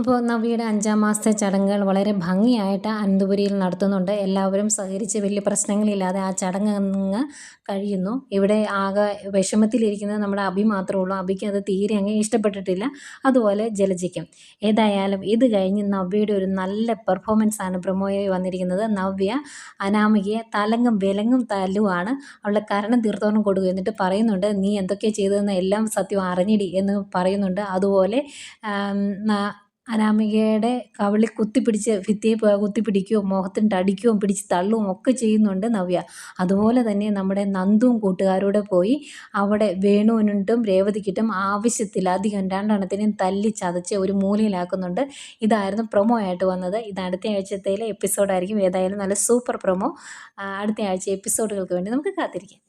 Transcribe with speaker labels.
Speaker 1: അപ്പോൾ നവ്യയുടെ അഞ്ചാം മാസത്തെ ചടങ്ങുകൾ വളരെ ഭംഗിയായിട്ട് അനന്തപുരിയിൽ നടത്തുന്നുണ്ട്. എല്ലാവരും സഹകരിച്ച് വലിയ പ്രശ്നങ്ങളില്ലാതെ ആ ചടങ്ങ് കഴിയുന്നു. ഇവിടെ ആകെ വിഷമത്തിലിരിക്കുന്നത് നമ്മുടെ അഭി മാത്രമേ ഉള്ളൂ. അഭിക്ക് അത് തീരെ അങ്ങ് ഇഷ്ടപ്പെട്ടിട്ടില്ല. അതുപോലെ ജലജിക്കും. ഏതായാലും ഇത് കഴിഞ്ഞ് നവ്യയുടെ ഒരു നല്ല പെർഫോമൻസ് ആണ് പ്രൊമോയിൽ വന്നിരിക്കുന്നത്. നവ്യ അനാമികയെ തലങ്ങും വിലങ്ങും തല്ലുവാണ്. അവളുടെ കരണം തീർത്തോണം കൊടുക്കുക എന്നിട്ട് പറയുന്നുണ്ട് നീ എന്തൊക്കെയാണ് ചെയ്തതെന്ന് എല്ലാം സത്യം അറിഞ്ഞിടി എന്ന് പറയുന്നുണ്ട്. അതുപോലെ അനാമികയുടെ കവളി കുത്തിപ്പിടിച്ച് ഭിത്തിയെ കുത്തിപ്പിടിക്കുകയും മുഖത്തിന്റെ അടിക്കുകയും പിടിച്ച് തള്ളുകയും ഒക്കെ ചെയ്യുന്നുണ്ട് നവ്യ. അതുപോലെ തന്നെ നമ്മുടെ നന്ദുവും കൂട്ടുകാരോടെ പോയി അവിടെ വേണുവിനുണ്ടും രേവതിക്കിട്ടും ആവശ്യത്തിലധികം രണ്ടെണ്ണത്തിനെയും തല്ലി ചതച്ച് ഒരു മൂലയിലാക്കുന്നുണ്ട്. ഇതായിരുന്നു പ്രൊമോ ആയിട്ട് വന്നത്. ഇത് അടുത്ത ആഴ്ചത്തേലെ എപ്പിസോഡായിരിക്കും ഏതായാലും നല്ല സൂപ്പർ പ്രൊമോ അടുത്ത ആഴ്ച എപ്പിസോഡുകൾക്ക് വേണ്ടി നമുക്ക് കാത്തിരിക്കാം.